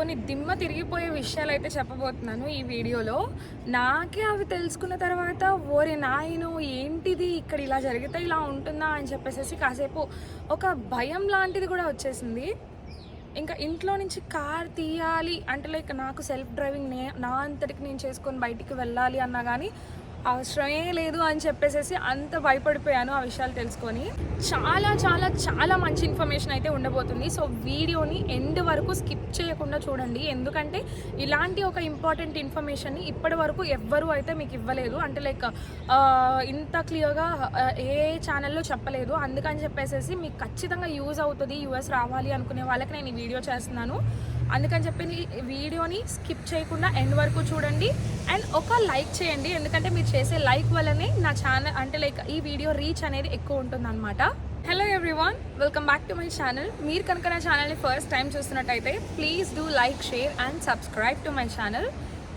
కొన్ని దిమ్మ తిరిగిపోయే విషయాలు అయితే చెప్పబోతున్నాను ఈ వీడియోలో. నాకే అవి తెలుసుకున్న తర్వాత ఓరే నాయను ఏంటిది? ఇక్కడ ఇలా జరిగితే ఇలా ఉంటుందా? అని చెప్పేసి కాసేపు ఒక భయం లాంటిది కూడా వచ్చేసింది. ఇంకా ఇంట్లో నుంచి కార్ తీయాలి అంటే లైక్ నాకు సెల్ఫ్ డ్రైవింగ్ నే నా అంతటికి నేను చేసుకొని బయటికి వెళ్ళాలి అన్నా కానీ అవసరమే లేదు అని చెప్పేసి అంత భయపడిపోయాను ఆ విషయాలు తెలుసుకొని. చాలా చాలా చాలా మంచి ఇన్ఫర్మేషన్ అయితే ఉండబోతుంది. సో వీడియోని ఎండ్ వరకు స్కిప్ చేయకుండా చూడండి. ఎందుకంటే ఇలాంటి ఒక ఇంపార్టెంట్ ఇన్ఫర్మేషన్ని ఇప్పటి వరకు ఎవ్వరూ అయితే మీకు ఇవ్వలేదు. అంటే లైక్ ఇంత క్లియర్గా ఏ ఛానల్లో చెప్పలేదు. అందుకని చెప్పేసి మీకు ఖచ్చితంగా యూజ్ అవుతుంది యూఎస్ రావాలి అనుకునే వాళ్ళకి నేను ఈ వీడియో చేస్తున్నాను. అందుకని చెప్పి వీడియోని స్కిప్ చేయకుండా ఎండ్ వరకు చూడండి. అండ్ ఒక లైక్ చేయండి. ఎందుకంటే మీరు చేసే లైక్ వల్లనే నా ఛానల్ అంటే లైక్ ఈ వీడియో రీచ్ అనేది ఎక్కువ ఉంటుందన్నమాట. Hello everyone welcome back to my channel మీరు కనుక నా ఛానల్ని ఫస్ట్ టైం చూస్తున్నట్టయితే please do like share and subscribe to my channel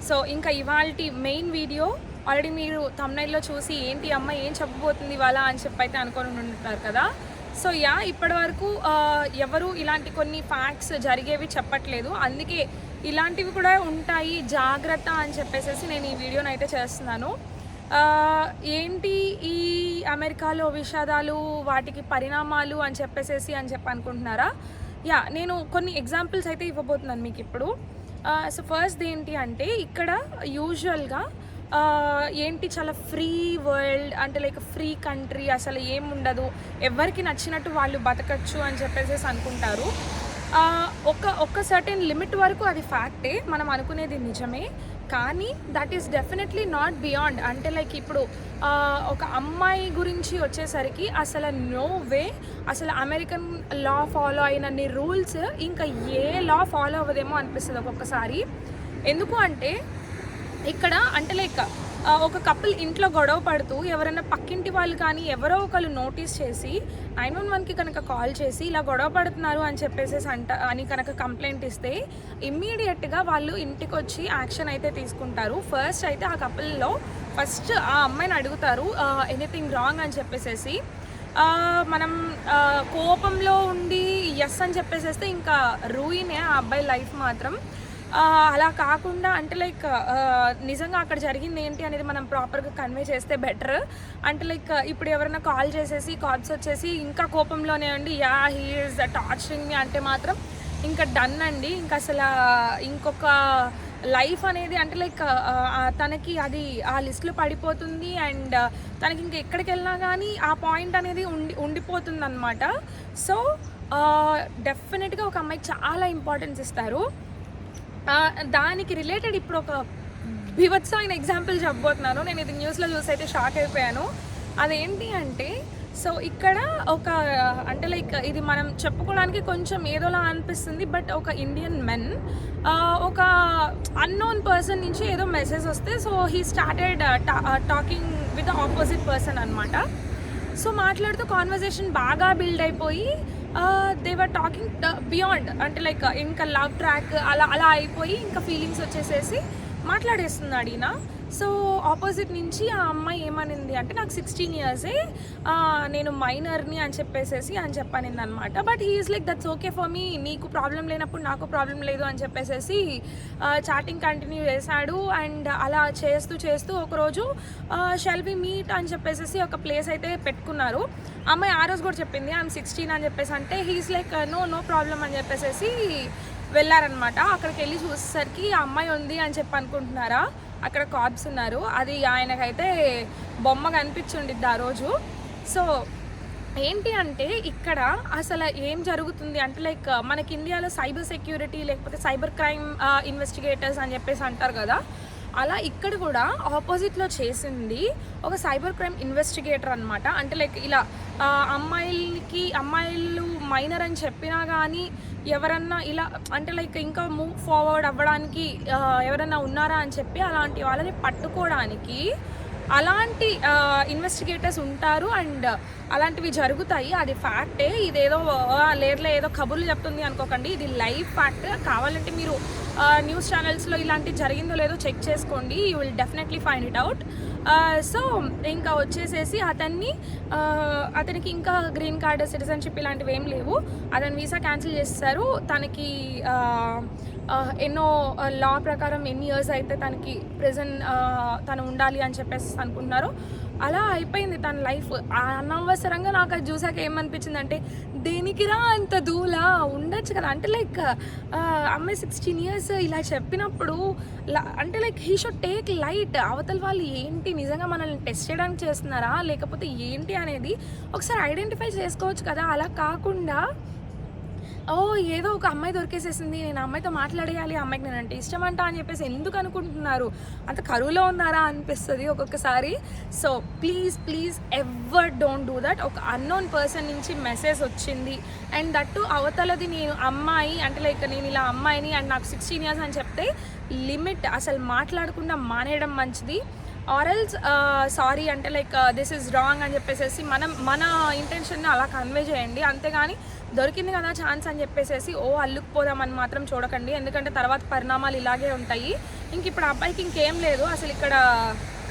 so ఇంకా ఇవాళ మెయిన్ వీడియో ఆల్రెడీ మీరు తమ్నైల్లో చూసి ఏంటి అమ్మ ఏం చెప్పబోతుంది ఇవాళ అని చెప్పి అయితే అనుకొని ఉంటున్నారు కదా. సో యా ఇప్పటి వరకు ఎవరు ఇలాంటి కొన్ని ఫ్యాక్ట్స్ జరిగేవి చెప్పట్లేదు. అందుకే ఇలాంటివి కూడా ఉంటాయి జాగ్రత్త అని చెప్పేసి నేను ఈ వీడియోని అయితే చేస్తున్నాను. ఏంటి ఈ అమెరికాలో విషాదాలు వాటికి పరిణామాలు అని చెప్పేసేసి అని చెప్పి అనుకుంటున్నారా? యా నేను కొన్ని ఎగ్జాంపుల్స్ అయితే ఇవ్వబోతున్నాను మీకు ఇప్పుడు. సో ఫస్ట్ ఏంటి అంటే ఇక్కడ యూజువల్గా ఏంటి చాలా ఫ్రీ వరల్డ్ అంటే లైక్ ఫ్రీ కంట్రీ అసలు ఏం ఉండదు. ఎవరికి నచ్చినట్టు వాళ్ళు బతకచ్చు అని చెప్పేసి అనుకుంటారు. ఒక ఒక సర్టెన్ లిమిట్ వరకు అది ఫ్యాక్టే మనం అనుకునేది నిజమే. కానీ that is definitely not beyond అంటే లైక్ ఇప్పుడు ఒక అమ్మాయి గురించి వచ్చేసరికి అసలు నో వే అసలు అమెరికన్ లా ఫాలో అయినన్ని రూల్స్ ఇంకా ఏ లా ఫాలో అవ్వదేమో అనిపిస్తుంది ఒక్కొక్కసారి. ఎందుకు అంటే ఇక్కడ అంటే లైక్ ఒక కపుల్ ఇంట్లో గొడవ పడుతూ ఎవరైనా పక్కింటి వాళ్ళు కానీ ఎవరో ఒకరు నోటీస్ చేసి నైన్ వన్ వన్కి కనుక కాల్ చేసి ఇలా గొడవ పడుతున్నారు అని చెప్పేసి అంట అని కనుక కంప్లైంట్ ఇస్తే ఇమ్మీడియట్గా వాళ్ళు ఇంటికి వచ్చి యాక్షన్ అయితే తీసుకుంటారు. ఫస్ట్ అయితే ఆ కపుల్లో ఫస్ట్ ఆ అమ్మాయిని అడుగుతారు ఎనీథింగ్ రాంగ్ అని చెప్పేసేసి. మనం కోపంలో ఉండి ఎస్ అని చెప్పేసేస్తే ఇంకా రూయినే ఆ అబ్బాయి లైఫ్ మాత్రం. అలా కాకుండా అంటే లైక్ నిజంగా అక్కడ జరిగింది ఏంటి అనేది మనం ప్రాపర్గా కన్వే చేస్తే బెటర్. అంటే లైక్ ఇప్పుడు ఎవరైనా కాల్ చేసేసి కాల్స్ వచ్చేసి ఇంకా కోపంలోనే ఉండి యా హీఈస్ టార్చరింగ్ మీ అంటే మాత్రం ఇంకా డన్ అండి. ఇంకా అసలు ఇంకొక లైఫ్ అనేది అంటే లైక్ తనకి అది ఆ లిస్ట్లో పడిపోతుంది అండ్ తనకి ఇంక ఎక్కడికి వెళ్ళినా కానీ ఆ పాయింట్ అనేది ఉండి ఉండిపోతుంది అనమాట సో డెఫినెట్గా ఒక అమ్మాయికి చాలా ఇంపార్టెన్స్ ఇస్తారు. దానికి రిలేటెడ్ ఇప్పుడు ఒక బివత్సమైన ఎగ్జాంపుల్ చెప్పబోతున్నాను. నేను ఇది న్యూస్లో చూసి అయితే షాక్ అయిపోయాను. అదేంటి అంటే సో ఇక్కడ ఒక అంటే లైక్ ఇది మనం చెప్పుకోవడానికి కొంచెం ఏదోలా అనిపిస్తుంది బట్ ఒక ఇండియన్ మెన్ ఒక అన్నోన్ పర్సన్ నుంచి ఏదో మెసేజ్ వస్తే so he started talking with opposite person అనమాట సో మాట్లాడుతూ కాన్వర్జేషన్ బాగా బిల్డ్ అయిపోయి దేవర్ టాకింగ్ బియాండ్ అంటే లైక్ uh, ఇంకా లవ్ ట్రాక్ అలా అలా అయిపోయి ఇంకా ఫీలింగ్స్ వచ్చేసేసి మాట్లాడేస్తున్నాడు ఈయన సో ఆపోజిట్ నుంచి ఆ అమ్మాయి ఏమనింది అంటే నాకు సిక్స్టీన్ ఇయర్సే నేను మైనర్ని అని చెప్పేసేసి అని చెప్పనింది అనమాట but he's like that's okay for me నీకు ప్రాబ్లం లేనప్పుడు నాకు ప్రాబ్లం లేదు అని చెప్పేసేసి చాటింగ్ కంటిన్యూ చేశాడు. అండ్ అలా చేస్తూ చేస్తూ ఒకరోజు షెల్ బి మీట్ అని చెప్పేసేసి ఒక ప్లేస్ అయితే పెట్టుకున్నారు. అమ్మాయి ఆ రోజు కూడా చెప్పింది ఐఎమ్ సిక్స్టీన్ అని చెప్పేసి అంటే he's like no no problem అని చెప్పేసేసి వెళ్ళారనమాట. అక్కడికి వెళ్ళి చూసేసరికి ఆ అమ్మాయి ఉంది అని చెప్పి అనుకుంటున్నారా? అక్కడ కార్డ్స్ ఉన్నారు. అది ఆయనకైతే బొమ్మ కనిపించుండిద్ది ఆ రోజు. సో ఏంటి అంటే ఇక్కడ అసలు ఏం జరుగుతుంది అంటే లైక్ మనకి ఇండియాలో సైబర్ సెక్యూరిటీ లేకపోతే సైబర్ క్రైమ్ ఇన్వెస్టిగేటర్స్ అని చెప్పేసి అంటారు కదా. అలా ఇక్కడ కూడా ఆపోజిట్లో చేసింది ఒక సైబర్ క్రైమ్ ఇన్వెస్టిగేటర్ అనమాట అంటే లైక్ ఇలా అమ్మాయిలకి అమ్మాయిలు మైనర్ అని చెప్పినా కానీ ఎవరన్నా ఇలా అంటే లైక్ ఇంకా మూవ్ ఫార్వర్డ్ అవ్వడానికి ఎవరన్నా ఉన్నారా అని చెప్పి అలాంటి వాళ్ళని పట్టుకోవడానికి అలాంటి ఇన్వెస్టిగేటర్స్ ఉంటారు అండ్ అలాంటివి జరుగుతాయి. అది ఫ్యాక్టే. ఇదేదో లేర్లో ఏదో కబుర్లు చెప్తుంది అనుకోకండి. ఇది లైవ్ ఫ్యాక్ట్. కావాలంటే మీరు న్యూస్ ఛానల్స్లో ఇలాంటివి జరిగిందో లేదో చెక్ చేసుకోండి. You will definitely find it out so ఇంకా వచ్చేసేసి అతన్ని అతనికి ఇంకా గ్రీన్ కార్డ్ సిటిజన్షిప్ ఇలాంటివి ఏం లేవు. అతని వీసా క్యాన్సిల్ చేస్తారు. తనకి ఎన్నో లా ప్రకారం ఎన్ని ఇయర్స్ అయితే తనకి ప్రజెంట్ తను ఉండాలి అని చెప్పేసి అనుకుంటున్నారు. అలా అయిపోయింది తన లైఫ్. అనవసరంగా నాకు అది చూసాక ఏమనిపించింది అంటే దేనికిరా అంత దూల? ఉండొచ్చు కదా. అంటే లైక్ అమ్మాయి సిక్స్టీన్ ఇయర్స్ ఇలా చెప్పినప్పుడు అంటే like he should take light. అవతల వాళ్ళు ఏంటి? నిజంగా మనల్ని టెస్ట్ చేయడానికి చేస్తున్నారా? లేకపోతే ఏంటి అనేది ఒకసారి ఐడెంటిఫై చేసుకోవచ్చు కదా. అలా కాకుండా ఓ ఏదో ఒక అమ్మాయి దొరికేసేసింది. నేను అమ్మాయితో మాట్లాడేయాలి ఆ అమ్మాయికి అంటే ఇష్టం అంట అని చెప్పేసి ఎందుకు అనుకుంటున్నారు? అంత కరువులో ఉన్నారా అనిపిస్తుంది ఒక్కొక్కసారి. So please please ever don't do that ఒక అన్నోన్ పర్సన్ నుంచి మెసేజ్ వచ్చింది. అండ్ దట్టు అవతలది నేను అమ్మాయి అంటే లైక్ నేను ఇలా అమ్మాయిని అండ్ నాకు సిక్స్టీన్ ఇయర్స్ అని చెప్తే లిమిట్ అసలు మాట్లాడకుండా మానేయడం మంచిది. ఆరల్స్ సారీ అంటే లైక్ దిస్ ఇస్ రాంగ్ అని చెప్పేసి మనం మన ఇంటెన్షన్ని అలా కన్వే చేయండి. అంతేగాని దొరికింది కదా ఛాన్స్ అని చెప్పేసి ఓ అల్లుకుపోదామని మాత్రం చూడకండి. ఎందుకంటే తర్వాత పరిణామాలు ఇలాగే ఉంటాయి. ఇంక ఇప్పుడు ఆ అబ్బాయికి ఇంకేం లేదు. అసలు ఇక్కడ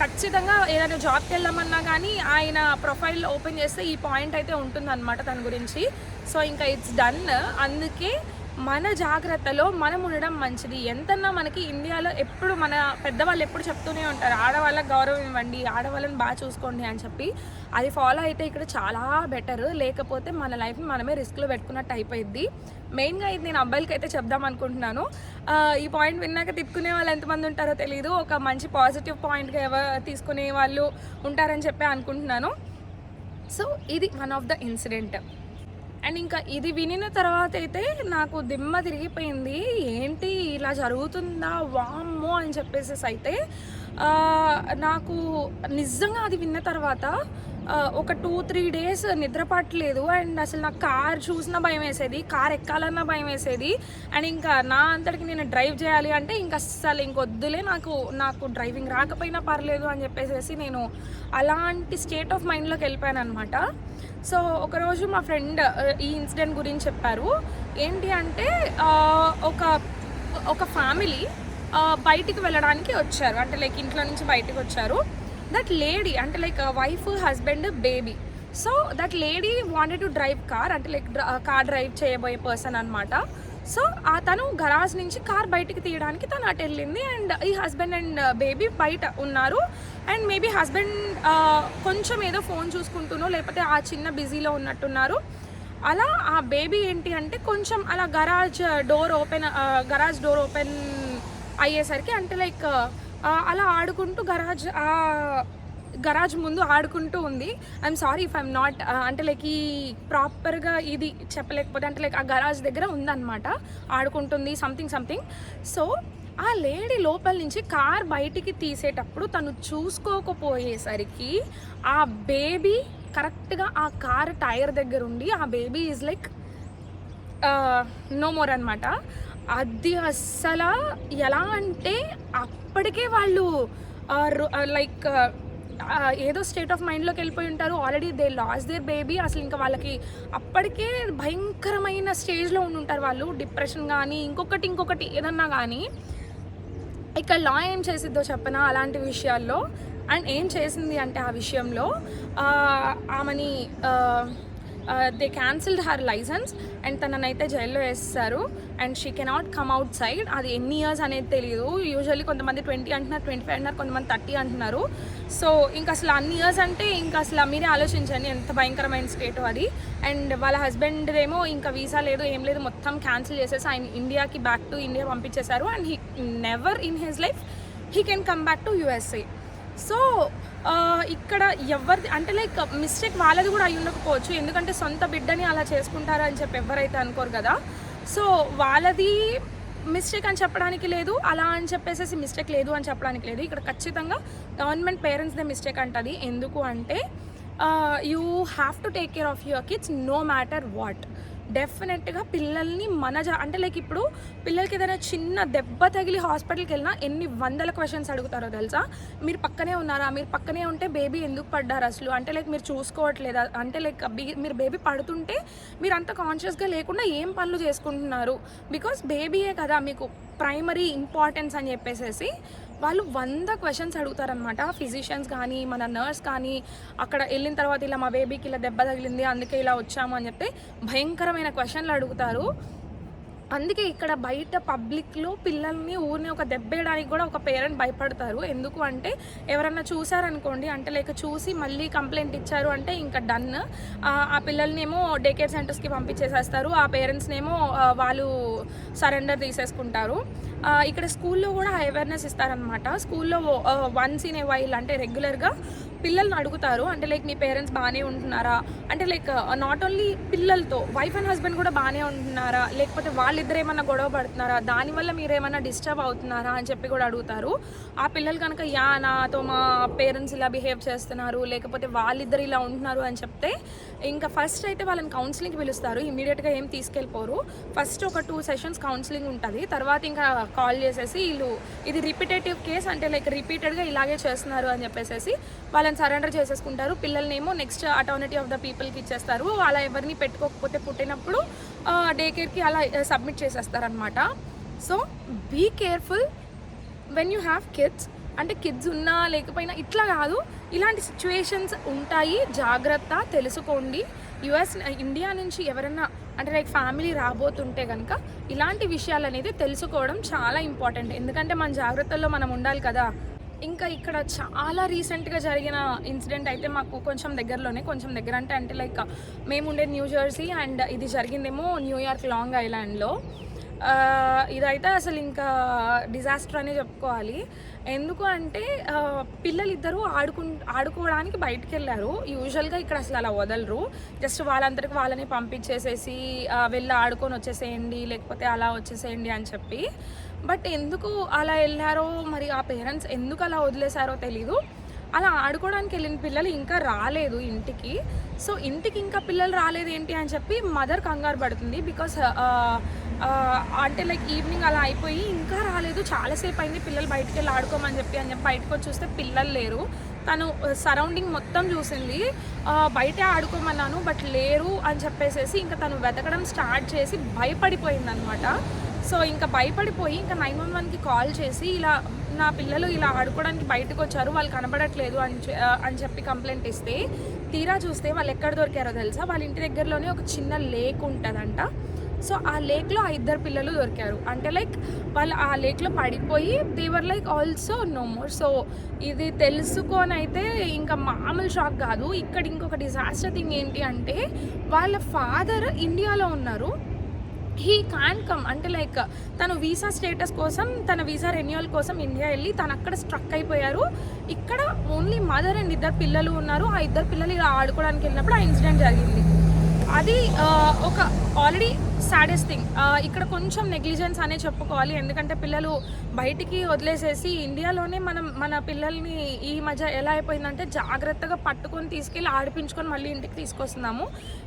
ఖచ్చితంగా ఏదైనా జాబ్కి వెళ్ళామన్నా కానీ ఆయన ప్రొఫైల్ ఓపెన్ చేస్తే ఈ పాయింట్ అయితే ఉంటుందన్నమాట తన గురించి. సో ఇంకా ఇట్స్ డన్ అందుకే మన జాగ్రత్తలో మనం ఉండడం మంచిది. ఎంతన్నా మనకి ఇండియాలో ఎప్పుడు మన పెద్దవాళ్ళు ఎప్పుడు చెప్తూనే ఉంటారు ఆడవాళ్ళకి గౌరవం ఇవ్వండి ఆడవాళ్ళని బాగా చూసుకోండి అని చెప్పి. అది ఫాలో అయితే ఇక్కడ చాలా బెటర్. లేకపోతే మన లైఫ్ని మనమే రిస్క్లో పెట్టుకున్నట్టు అయిపోయింది మెయిన్గా ఇది నేను అబ్బాయిలకి అయితే చెప్దాం అనుకుంటున్నాను. ఈ పాయింట్ విన్నాక తిప్పుకునే వాళ్ళు ఎంతమంది ఉంటారో తెలియదు ఒక మంచి పాజిటివ్ పాయింట్గా ఎవరు తీసుకునే వాళ్ళు ఉంటారని చెప్పి అనుకుంటున్నాను. సో ఇది one of the incident and ఇంకా ఇది వినిన తర్వాత అయితే నాకు దిమ్మ తిరిగిపోయింది. ఏంటి ఇలా జరుగుతుందా? వామ్మో అని చెప్పేసి అయితే నాకు నిజంగా అది విన్న తర్వాత ఒక టూ త్రీ డేస్ నిద్రపట్టలేదు అండ్ అసలు నాకు కార్ చూసిన భయం వేసేది కార్ ఎక్కాలన్నా భయం వేసేది. అండ్ ఇంకా నా అంతటికి నేను డ్రైవ్ చేయాలి అంటే ఇంకా అస్సలు ఇంకొద్దులే నాకు నాకు డ్రైవింగ్ రాకపోయినా పర్లేదు అని చెప్పేసి నేను అలాంటి స్టేట్ ఆఫ్ మైండ్లోకి వెళ్ళిపోయాను అనమాట సో ఒకరోజు మా ఫ్రెండ్ ఈ ఇన్సిడెంట్ గురించి చెప్పారు. ఏంటి అంటే ఒక ఒక ఫ్యామిలీ బయటికి వెళ్ళడానికి వచ్చారు. అంటే లైక్ ఇంట్లో నుంచి బయటికి వచ్చారు. దట్ లేడీ అంటే like wife husband baby so that lady wanted to drive car అంటే లైక్ కార్ డ్రైవ్ చేయబోయే పర్సన్ అనమాట సో ఆ తను గరాజ్ నుంచి కార్ బయటికి తీయడానికి తను అటు వెళ్ళింది అండ్ ఈ హస్బెండ్ అండ్ బేబీ బయట ఉన్నారు. అండ్ మేబీ హస్బెండ్ కొంచెం ఏదో ఫోన్ చూసుకుంటున్నో లేకపోతే ఆ చిన్న బిజీలో ఉన్నట్టున్నారు. అలా ఆ బేబీ ఏంటి అంటే కొంచెం అలా garage door open garage door open అయ్యేసరికి అంటే లైక్ uh, అలా ఆడుకుంటూ గరాజ్ గరాజ్ ముందు ఆడుకుంటూ ఉంది. I'm sorry if I'm not అంటే లైక్ ఈ ప్రాపర్గా ఇది చెప్పలేకపోతే అంటే లైక్ ఆ గరాజ్ దగ్గర ఉందన్నమాట. ఆడుకుంటుంది సంథింగ్ సంథింగ్ సో ఆ లేడీ లోపల నుంచి కార్ బయటికి తీసేటప్పుడు తను చూసుకోకపోయేసరికి ఆ బేబీ కరెక్ట్గా ఆ కార్ టైర్ దగ్గర ఉండి ఆ baby is like no more అనమాట అది అస్సలు ఎలా అంటే అప్పటికే వాళ్ళు లైక్ ఏదో స్టేట్ ఆఫ్ మైండ్లోకి వెళ్ళిపోయి ఉంటారు. Already they lost their baby అసలు ఇంకా వాళ్ళకి అప్పటికే భయంకరమైన స్టేజ్లో ఉండి ఉంటారు వాళ్ళు. డిప్రెషన్ కానీ ఇంకొకటి ఇంకొకటి ఏదన్నా కానీ ఇక్కడ లా ఏం చేసిద్దో చెప్పనా అలాంటి విషయాల్లో. అండ్ ఏం చేసింది అంటే ఆ విషయంలో ఆ, ఆమెని they cancelled her licence and తననైతే జైల్లో వేస్తారు. And she cannot come outside అది ఎన్ని ఇయర్స్ అనేది తెలియదు యూజువల్లీ కొంతమంది ట్వంటీ అంటున్నారు ట్వంటీ ఫైవ్ అంటున్నారు కొంతమంది థర్టీ అంటున్నారు. సో ఇంకా అసలు అన్ని ఇయర్స్ అంటే ఇంకా అసలు మీరే ఆలోచించండి. ఎంత భయంకరమైన స్టేట్ అది. అండ్ వాళ్ళ హస్బెండ్ ఏమో ఇంకా వీసా లేదు ఏం లేదు మొత్తం క్యాన్సిల్ చేసేసి ఆయన ఇండియాకి బ్యాక్ టు ఇండియా పంపించేశారు. And he never in his life he can come back to USA so ఇక్కడ ఎవరిది అంటే లైక్ మిస్టేక్ వాళ్ళది కూడా అయి ఉండకపోవచ్చు. ఎందుకంటే సొంత బిడ్డని అలా చేసుకుంటారా అని చెప్పి ఎవరైతే అనుకోరు కదా. సో వాళ్ళది మిస్టేక్ అని చెప్పడానికి లేదు. అలా అని చెప్పేసి మిస్టేక్ లేదు అని చెప్పడానికి లేదు. ఇక్కడ ఖచ్చితంగా గవర్నమెంట్ పేరెంట్స్దే మిస్టేక్ అంటుంది. ఎందుకు అంటే you have to take care of your kids no matter what డెఫినెట్గా పిల్లల్ని మన జా అంటే లైక్ ఇప్పుడు పిల్లలకి ఏదైనా చిన్న దెబ్బ తగిలి హాస్పిటల్కి వెళ్ళినా ఎన్ని వందల క్వశ్చన్స్ అడుగుతారో తెలుసా? మీరు పక్కనే ఉన్నారా? మీరు పక్కనే ఉంటే బేబీ ఎందుకు పడ్డారు అసలు? అంటే లైక్ మీరు చూసుకోవట్లేదా? అంటే లైక్ బీ- మీరు బేబీ పడుతుంటే మీరు అంత కాన్షియస్గా లేకుండా ఏం పనులు చేసుకుంటున్నారు? బికాస్ బేబీయే కదా మీకు ప్రైమరీ ఇంపార్టెన్స్ అని చెప్పేసేసి వాళ్ళు వంద క్వశ్చన్స్ అడుగుతారనమాట ఫిజిషియన్స్ కానీ మన నర్స్ కానీ అక్కడ వెళ్ళిన తర్వాత ఇలా మా బేబీకి ఇలా దెబ్బ తగిలింది అందుకే ఇలా వచ్చాము అని చెప్తే భయంకరమైన క్వశ్చన్లు అడుగుతారు. అందుకే ఇక్కడ బయట పబ్లిక్లో పిల్లల్ని ఊరిని ఒక దెబ్బేయడానికి కూడా ఒక పేరెంట్ భయపడతారు. ఎందుకు అంటే ఎవరన్నా చూసారనుకోండి అంటే లేక చూసి మళ్ళీ కంప్లైంట్ ఇచ్చారు అంటే ఇంకా డన్. ఆ పిల్లల్నేమో డే కేర్ సెంటర్స్కి పంపించేసేస్తారు. ఆ పేరెంట్స్నేమో వాళ్ళు సరెండర్ తీసేసుకుంటారు. ఇక్కడ స్కూల్లో కూడా అవేర్నెస్ ఇస్తారనమాట స్కూల్లో వన్స్ ఇన్ ఏ వైల్ అంటే రెగ్యులర్గా పిల్లల్ని అడుగుతారు. అంటే లైక్ మీ పేరెంట్స్ బాగానే ఉంటున్నారా? అంటే లైక్ నాట్ ఓన్లీ పిల్లలతో వైఫ్ అండ్ హస్బెండ్ కూడా బాగానే ఉంటున్నారా? లేకపోతే వాళ్ళిద్దరు ఏమన్నా గొడవ పడుతున్నారా? దానివల్ల మీరు ఏమన్నా డిస్టర్బ్ అవుతున్నారా? అని చెప్పి కూడా అడుగుతారు. ఆ పిల్లలు కనుక యా నాతో మా పేరెంట్స్ ఇలా బిహేవ్ చేస్తున్నారు. లేకపోతే వాళ్ళిద్దరు ఇలా ఉంటున్నారు అని చెప్తే ఇంకా ఫస్ట్ అయితే వాళ్ళని కౌన్సిలింగ్కి పిలుస్తారు. ఇమీడియట్గా ఏం తీసుకెళ్ళిపోరు. ఫస్ట్ ఒక టూ సెషన్స్ కౌన్సిలింగ్ ఉంటుంది. తర్వాత ఇంకా కాల్ చేసేసి వీళ్ళు ఇది రిపీటేటివ్ కేస్ అంటే లైక్ రిపీటెడ్గా ఇలాగే చేస్తున్నారు అని చెప్పేసి వాళ్ళని సరెండర్ చేసేసుకుంటారు. పిల్లల్నేమో నెక్స్ట్ అటార్నిటీ ఆఫ్ ద పీపుల్కి ఇచ్చేస్తారు. అలా ఎవరిని పెట్టుకోకపోతే పుట్టినప్పుడు డే కేర్కి అలా submit చేసేస్తారనమాట so be careful when you have kids అంటే కిడ్స్ ఉన్నా లేకపోయినా ఇట్లా కాదు. ఇలాంటి సిచ్యువేషన్స్ ఉంటాయి. జాగ్రత్త తెలుసుకోండి. యుఎస్ ఇండియా నుంచి ఎవరన్నా అంటే లైక్ ఫ్యామిలీ రాబోతుంటే కనుక ఇలాంటి విషయాలు అనేది తెలుసుకోవడం చాలా ఇంపార్టెంట్ ఎందుకంటే మన జాగ్రత్తల్లో మనం ఉండాలి కదా. ఇంకా ఇక్కడ చాలా రీసెంట్గా జరిగిన ఇన్సిడెంట్ అయితే మాకు కొంచెం దగ్గరలోనే కొంచెం దగ్గర అంటే అంటే లైక్ మేము ఉండే న్యూ జెర్సీ అండ్ ఇది జరిగిందేమో న్యూయార్క్ లాంగ్ ఐలాండ్లో. ఇదైతే అసలు ఇంకా డిజాస్టర్ అనే చెప్పుకోవాలి. ఎందుకు అంటే పిల్లలు పిల్లలిద్దరూ ఆడుకు ఆడుకోవడానికి బయటికి వెళ్ళారు యూజువల్గా ఇక్కడ అసలు అలా వదలరు. జస్ట్ వాళ్ళందరికి వాళ్ళని పంపించేసేసి వెళ్ళి ఆడుకొని వచ్చేసేయండి లేకపోతే అలా వచ్చేసేయండి అని చెప్పి. బట్ ఎందుకు అలా వెళ్ళారో మరి ఆ పేరెంట్స్ ఎందుకు అలా వదిలేశారో తెలీదు. అలా ఆడుకోవడానికి వెళ్ళిన పిల్లలు ఇంకా రాలేదు ఇంటికి. సో ఇంటికి ఇంకా పిల్లలు రాలేదు ఏంటి అని చెప్పి మదర్ కంగారు పడుతుంది బికాస్ uh, uh, అంటే లైక్ ఈవినింగ్ అలా అయిపోయి ఇంకా రాలేదు చాలాసేపు అయింది పిల్లలు బయటికి వెళ్ళి ఆడుకోమని చెప్పి అని చెప్పి బయటకు వచ్చి చూస్తే పిల్లలు లేరు. తను uh, సరౌండింగ్ మొత్తం చూసింది బయటే ఆడుకోమన్నాను బట్ లేరు అని చెప్పేసేసి ఇంకా తను వెతకడం స్టార్ట్ చేసి భయపడిపోయింది అనమాట సో ఇంకా భయపడిపోయి ఇంకా నైన్ వన్ వన్కి కాల్ చేసి ఇలా నా పిల్లలు ఇలా ఆడుకోవడానికి బయటకు వచ్చారు వాళ్ళు కనబడట్లేదు అని అని చెప్పి కంప్లైంట్ ఇస్తే తీరా చూస్తే వాళ్ళు ఎక్కడ దొరికారో తెలుసా? వాళ్ళ ఇంటి దగ్గరలోనే ఒక చిన్న లేక్ ఉంటుందంట. సో ఆ లేక్లో ఆ ఇద్దరు పిల్లలు దొరికారు. అంటే లైక్ వాళ్ళు ఆ లేక్లో పడిపోయి they were like also no more so ఇది తెలుసుకొని అయితే ఇంకా మామూలు షాక్ కాదు. ఇక్కడ ఇంకొక డిజాస్టర్ థింగ్ ఏంటి అంటే వాళ్ళ ఫాదర్ ఇండియాలో ఉన్నారు. హీ క్యాన్ కమ్ అంటే లైక్ తను వీసా స్టేటస్ కోసం తన వీసా రెన్యువల్ కోసం ఇండియా వెళ్ళి తను అక్కడ స్ట్రక్ అయిపోయారు. ఇక్కడ ఓన్లీ మదర్ అండ్ ఇద్దరు పిల్లలు ఉన్నారు. ఆ ఇద్దరు పిల్లలు ఇలా ఆడుకోవడానికి వెళ్ళినప్పుడు ఆ ఇన్సిడెంట్ జరిగింది. అది ఒక ఆల్రెడీ సాడెస్ట్ థింగ్ ఇక్కడ కొంచెం నెగ్లిజెన్స్ అనే చెప్పుకోవాలి. ఎందుకంటే పిల్లలు బయటికి వదిలేసేసి ఇండియాలోనే మనం మన పిల్లల్ని ఈ మధ్య ఎలా అయిపోయిందంటే జాగ్రత్తగా పట్టుకొని తీసుకెళ్ళి ఆడిపించుకొని మళ్ళీ ఇంటికి తీసుకొస్తున్నాము.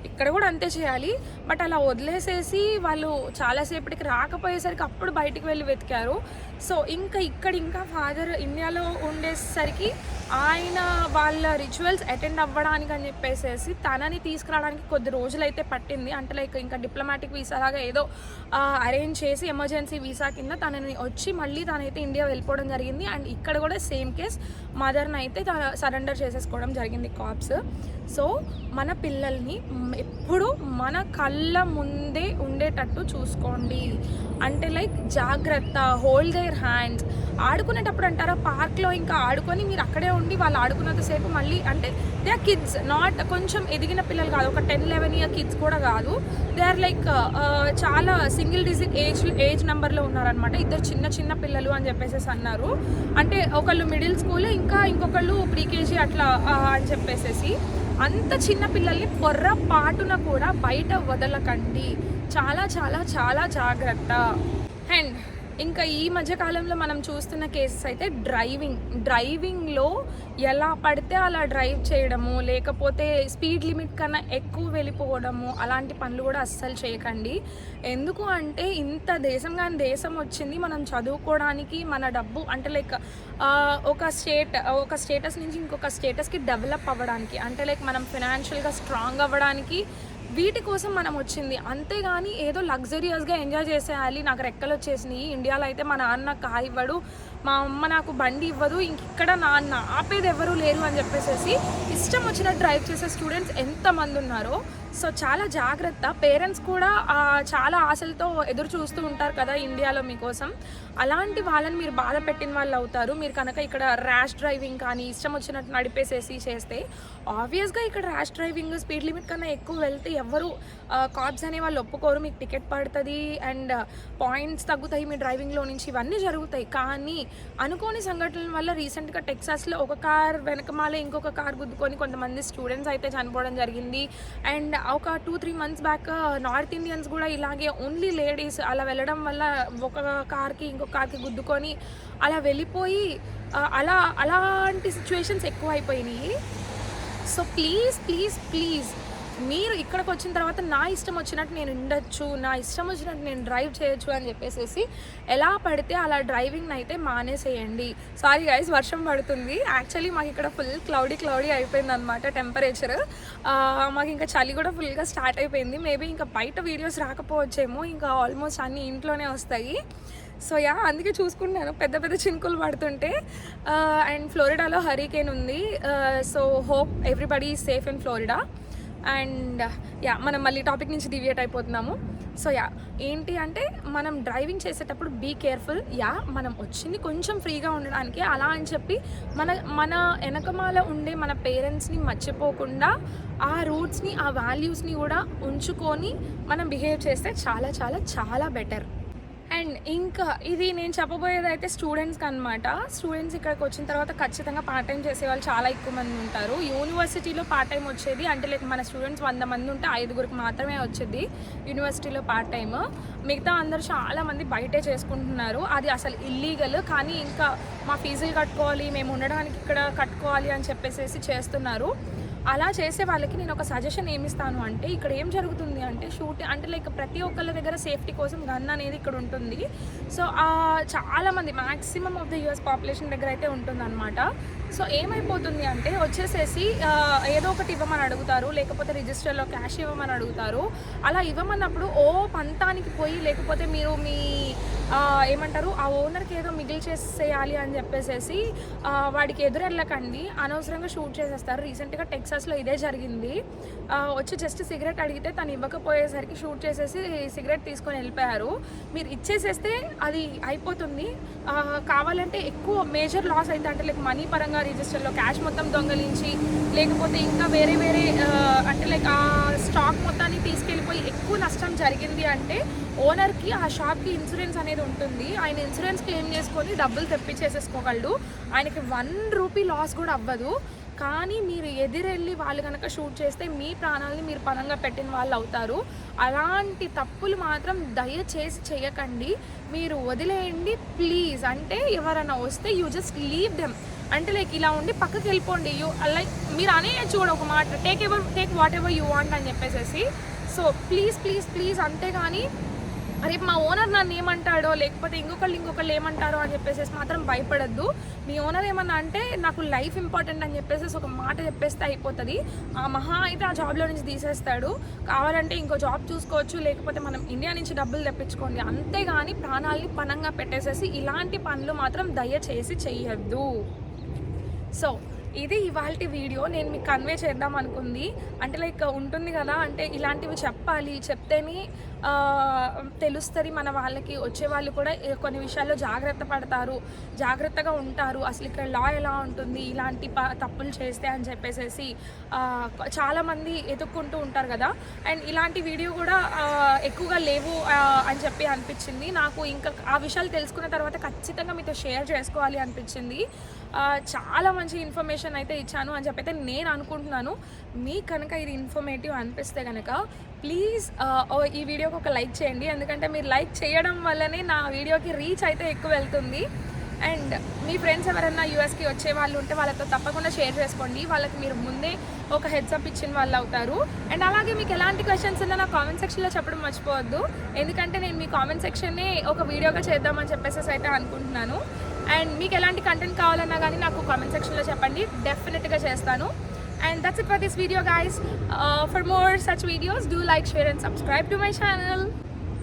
ఇక్కడ కూడా అంతే చేయాలి. బట్ అలా వదిలేసేసి వాళ్ళు చాలాసేపటికి రాకపోయేసరికి అప్పుడు బయటికి వెళ్ళి వెతికారు. సో ఇంకా ఇక్కడ ఇంకా ఫాదర్ ఇండియాలో ఉండేసరికి ఆయన వాళ్ళ రిచువల్స్ అటెండ్ అవ్వడానికి అని చెప్పేసేసి తనని తీసుకురావడానికి కొద్ది రోజులైతే పట్టింది. అంటే లైక్ ఇంకా డిప్లొమాటిక్ వీసా లాగా ఏదో అరేంజ్ చేసి ఎమర్జెన్సీ వీసా కింద తనని వచ్చి మళ్ళీ తనైతే ఇండియా వెళ్ళిపోవడం జరిగింది. అండ్ ఇక్కడ కూడా సేమ్ కేస్ మదర్ని అయితే తన సరెండర్ చేసేసుకోవడం జరిగింది కాప్స్ సో మన పిల్లల్ని ఎప్పుడు మన కళ్ళ ముందే ఉండేటట్టు చూసుకోండి. అంటే లైక్ జాగ్రత్త హోల్డ్ దేర్ హ్యాండ్స్ ఆడుకునేటప్పుడు అంటారా పార్క్లో ఇంకా ఆడుకొని మీరు అక్కడే ఉండి వాళ్ళు ఆడుకున్నంతసేపు మళ్ళీ అంటే దే ఆర్ కిడ్స్ నాట్ కొంచెం ఎదిగిన పిల్లలు కాదు ఒక టెన్ లెవెన్ ఇయర్ కిడ్స్ కూడా కాదు. దే ఆర్ లైక్ చాలా సింగిల్ డిజిట్ ఏజ్ ఏజ్ నెంబర్లో ఉన్నారనమాట ఇద్దరు చిన్న చిన్న పిల్లలు అని చెప్పేసి అన్నారు. అంటే ఒకళ్ళు మిడిల్ స్కూల్ ఇంకా ఇంకొకళ్ళు ప్రీకేజీ అట్లా అని చెప్పేసేసి. అంత చిన్న పిల్లల్ని పొర్రపాటున కూడా బయట వదలకండి. చాలా చాలా చాలా జాగ్రత్త. అండ్ ఇంకా ఈ మధ్యకాలంలో మనం చూస్తున్న కేసెస్ అయితే డ్రైవింగ్. డ్రైవింగ్లో ఎలా పడితే అలా డ్రైవ్ చేయడము లేకపోతే స్పీడ్ లిమిట్ కన్నా ఎక్కువ వెళ్ళిపోవడము అలాంటి పనులు కూడా అస్సలు చేయకండి. ఎందుకు అంటే ఇంత దేశం కానీ దేశం వచ్చింది మనం చదువుకోవడానికి మన డబ్బు అంటే లైక్ ఒక స్టేట్ ఒక స్టేటస్ నుంచి ఇంకొక స్టేటస్కి డెవలప్ అవ్వడానికి. అంటే లైక్ మనం ఫినాన్షియల్గా స్ట్రాంగ్ అవ్వడానికి వీటి కోసం మనం వచ్చింది. అంతేగాని ఏదో లగ్జరియస్గా ఎంజాయ్ చేసేయాలి. నాకు రెక్కలు వచ్చేసినాయి. ఇండియాలో అయితే మా నాన్న నాకు ఇవ్వడు. మా అమ్మ నాకు బండి ఇవ్వదు. ఇంక ఇక్కడ నాన్న ఆపేది ఎవరూ లేరు అని చెప్పేసి ఇష్టం వచ్చిన డ్రైవ్ చేసే స్టూడెంట్స్ ఎంతమంది ఉన్నారో. సో చాలా జాగ్రత్త. పేరెంట్స్ కూడా చాలా ఆశలతో ఎదురు చూస్తూ ఉంటారు కదా ఇండియాలో మీకోసం. అలాంటి వాళ్ళని మీరు బాధ పెట్టిన వాళ్ళు అవుతారు. మీరు కనుక ఇక్కడ ర్యాష్ డ్రైవింగ్ కానీ ఇష్టం వచ్చినట్టు నడిపేసేసి చేస్తే ఆబ్వియస్గా ఇక్కడ ర్యాష్ డ్రైవింగ్ స్పీడ్ లిమిట్ కన్నా ఎక్కువ వెళ్తే ఎవరు కాప్స్ అనే వాళ్ళు ఒప్పుకోరు. మీకు టికెట్ పడుతుంది అండ్ పాయింట్స్ తగ్గుతాయి మీ డ్రైవింగ్లో నుంచి. ఇవన్నీ జరుగుతాయి. కానీ అనుకోని సంఘటనల వల్ల రీసెంట్గా టెక్సాస్లో ఒక కార్ వెనకమాలే ఇంకొక కార్ గుద్దుకొని కొంతమంది స్టూడెంట్స్ అయితే చనిపోవడం జరిగింది. అండ్ ఒక two three months back North Indians కూడా ఇలాగే ఓన్లీ లేడీస్ అలా వెళ్ళడం వల్ల ఒక కార్కి ఇంకొక కార్కి గుద్దుకొని అలా వెళ్ళిపోయి అలా అలాంటి సిచ్యువేషన్స్ ఎక్కువ అయిపోయినాయి సో ప్లీజ్ ప్లీజ్ ప్లీజ్ మీరు ఇక్కడికి వచ్చిన తర్వాత నా ఇష్టం వచ్చినట్టు నేను ఉండొచ్చు నా ఇష్టం వచ్చినట్టు నేను డ్రైవ్ చేయొచ్చు అని చెప్పేసి ఎలా పడితే అలా డ్రైవింగ్ అయితే మానేసేయండి. సారీ గైస్ వర్షం పడుతుంది. యాక్చువల్లీ మాకు ఇక్కడ ఫుల్ క్లౌడీ క్లౌడీ అయిపోయింది అనమాట టెంపరేచర్ మాకు ఇంకా చలి కూడా ఫుల్గా స్టార్ట్ అయిపోయింది. మేబీ ఇంకా బయట వీడియోస్ రాకపోవచ్చేమో ఇంకా ఆల్మోస్ట్ అన్ని ఇంట్లోనే వస్తాయి. సో యా అందుకే చూసుకుంటాను పెద్ద పెద్ద చినుకులు పడుతుంటే అండ్ ఫ్లోరిడాలో హరికేన్ ఉంది. So hope everybody safe in Florida. And yeah మనం మళ్ళీ టాపిక్ నుంచి డివియేట్ అయిపోతున్నాము. సో యా ఏంటి అంటే మనం డ్రైవింగ్ చేసేటప్పుడు బీ కేర్ఫుల్. యా మనం వచ్చింది కొంచెం ఫ్రీగా ఉండడానికి. అలా అని చెప్పి మన మన వెనకమాల ఉండే మన పేరెంట్స్ని మర్చిపోకుండా ఆ రూట్స్ని ఆ వాల్యూస్ని కూడా ఉంచుకొని మనం బిహేవ్ చేస్తే చాలా చాలా చాలా బెటర్. అండ్ ఇంకా ఇది నేను చెప్పబోయేది అయితే స్టూడెంట్స్కి అనమాట స్టూడెంట్స్ ఇక్కడికి వచ్చిన తర్వాత ఖచ్చితంగా పార్ట్ టైం చేసే వాళ్ళు చాలా ఎక్కువ మంది ఉంటారు. యూనివర్సిటీలో పార్ట్ టైం వచ్చేది అంటే లైక్ మన స్టూడెంట్స్ వంద మంది ఉంటే ఐదుగురికి మాత్రమే వచ్చేది యూనివర్సిటీలో పార్ట్ టైం మిగతా అందరూ చాలా మంది బయటే చేసుకుంటున్నారు. అది అసలు ఇల్లీగల్ కానీ ఇంకా మా ఫీజులు కట్టుకోవాలి మేము ఉండడానికి ఇక్కడ కట్టుకోవాలి అని చెప్పేసి చేస్తున్నారు. అలా చేసే వాళ్ళకి నేను ఒక సజెషన్ ఏమిస్తాను అంటే ఇక్కడ ఏం జరుగుతుంది అంటే షూట్ అంటే లైక్ ప్రతి ఒక్కళ్ళ దగ్గర సేఫ్టీ కోసం గన్ అనేది ఇక్కడ ఉంటుంది. సో చాలామంది maximum of the US population దగ్గర అయితే ఉంటుందన్నమాట. సో ఏమైపోతుంది అంటే వచ్చేసేసి ఏదో ఒకటి ఇవ్వమని అడుగుతారు లేకపోతే రిజిస్టర్లో క్యాష్ ఇవ్వమని అడుగుతారు. అలా ఇవ్వమన్నప్పుడు ఓ పంతానికి పోయి లేకపోతే మీరు మీ ఏమంటారు ఆ ఓనర్కి ఏదో మిగిలి చేసేయాలి అని చెప్పేసేసి వాడికి ఎదురెళ్ళకండి. అనవసరంగా షూట్ చేసేస్తారు. రీసెంట్గా టెక్సాస్లో ఇదే జరిగింది. వచ్చి జస్ట్ సిగరెట్ అడిగితే తను ఇవ్వకపోయేసరికి షూట్ చేసేసి సిగరెట్ తీసుకొని వెళ్ళిపోయారు. మీరు ఇచ్చేసేస్తే అది అయిపోతుంది. కావాలంటే ఎక్కువ మేజర్ లాస్ అయితే అంటే లైక్ మనీ పరంగా రిజిస్టర్లో క్యాష్ మొత్తం దొంగలించి లేకపోతే ఇంకా వేరే వేరే అంటే లైక్ ఆ స్టాక్ మొత్తాన్ని తీసుకెళ్ళిపోయి ఎక్కువ నష్టం జరిగింది అంటే ఓనర్కి ఆ షాప్కి ఇన్సూరెన్స్ అనేది ఉంటుంది. ఆయన ఇన్సూరెన్స్ క్లెయిమ్ చేసుకొని డబ్బులు తెప్పించేసేసుకోగలడు. ఆయనకి వన్ రూపీ లాస్ కూడా అవ్వదు. కానీ మీరు ఎదురెళ్ళి వాళ్ళు కనుక షూట్ చేస్తే మీ ప్రాణాలని మీరు పరంగా పెట్టిన వాళ్ళు అవుతారు. అలాంటి తప్పులు మాత్రం దయచేసి చేయకండి. మీరు వదిలేయండి ప్లీజ్. అంటే ఎవరైనా వస్తే యూ జస్ట్ లీవ్ దెమ్. అంటే లైక్ ఇలా ఉండి పక్కకి వెళ్ళిపోండి. యూ లైక్ మీరు అనేయచ్చు చూడ ఒక మాట take ever take whatever you want అని చెప్పేసేసి. So please please please. అంతేగాని రేపు మా ఓనర్ నన్ను ఏమంటాడో లేకపోతే ఇంకొకళ్ళు ఇంకొకళ్ళు ఏమంటారో అని చెప్పేసి మాత్రం భయపడద్దు. మీ ఓనర్ ఏమన్నా అంటే నాకు లైఫ్ ఇంపార్టెంట్ అని చెప్పేసి ఒక మాట చెప్పేస్తే అయిపోతుంది. ఆ మహా అయితే ఆ జాబ్లో నుంచి తీసేస్తాడు. కావాలంటే ఇంకో జాబ్ చూసుకోవచ్చు లేకపోతే మనం ఇండియా నుంచి డబ్బులు తెప్పించుకోండి. అంతేగాని ప్రాణాలని పనంగా పెట్టేసేసి ఇలాంటి పనులు మాత్రం దయచేసి చేయొద్దు సో ఇది ఇవాళ వీడియో. నేను మీకు కన్వే చేద్దాం అనుకుంది. అంటే లైక్ ఉంటుంది కదా అంటే ఇలాంటివి చెప్పాలి చెప్తేనే తెలుస్తుంది మన వాళ్ళకి. వచ్చే వాళ్ళు కూడా కొన్ని విషయాల్లో జాగ్రత్త పడతారు జాగ్రత్తగా ఉంటారు. అసలు ఇక్కడ లా ఎలా ఉంటుంది ఇలాంటి ప తప్పులు చేస్తే అని చెప్పేసి చాలామంది ఎదుక్కుంటూ ఉంటారు కదా. అండ్ ఇలాంటి వీడియో కూడా ఎక్కువగా లేవు అని చెప్పి అనిపించింది. నాకు ఇంకా ఆ విషయాలు తెలుసుకున్న తర్వాత ఖచ్చితంగా మీతో షేర్ చేసుకోవాలి అనిపించింది. చాలా మంచి ఇన్ఫర్మేషన్ అయితే ఇచ్చాను అని చెప్పి అయితే నేను అనుకుంటున్నాను. మీకు కనుక ఇది ఇన్ఫర్మేటివ్ అనిపిస్తే కనుక ప్లీజ్ ఈ వీడియోకి ఒక లైక్ చేయండి. ఎందుకంటే మీరు లైక్ చేయడం వల్లనే నా వీడియోకి రీచ్ అయితే ఎక్కువ వెళ్తుంది. అండ్ మీ ఫ్రెండ్స్ ఎవరైనా యూఎస్కి వచ్చే వాళ్ళు ఉంటే వాళ్ళతో తప్పకుండా షేర్ చేసుకోండి. వాళ్ళకి మీరు ముందే ఒక హెడ్సప్ ఇచ్చిన వాళ్ళు అవుతారు. అండ్ అలాగే మీకు ఎలాంటి క్వశ్చన్స్ ఉన్నా నా కామెంట్ సెక్షన్లో చెప్పడం మర్చిపోవద్దు. ఎందుకంటే నేను మీ కామెంట్ సెక్షన్నే ఒక వీడియోగా చేద్దామని చెప్పేసి అయితే అనుకుంటున్నాను. అండ్ మీకు ఎలాంటి కంటెంట్ కావాలన్నా కానీ నాకు కామెంట్ సెక్షన్లో చెప్పండి. డెఫినెట్గా చేస్తాను. And that's it for this video guys. Uh, for more such videos, do like, share and subscribe to my channel.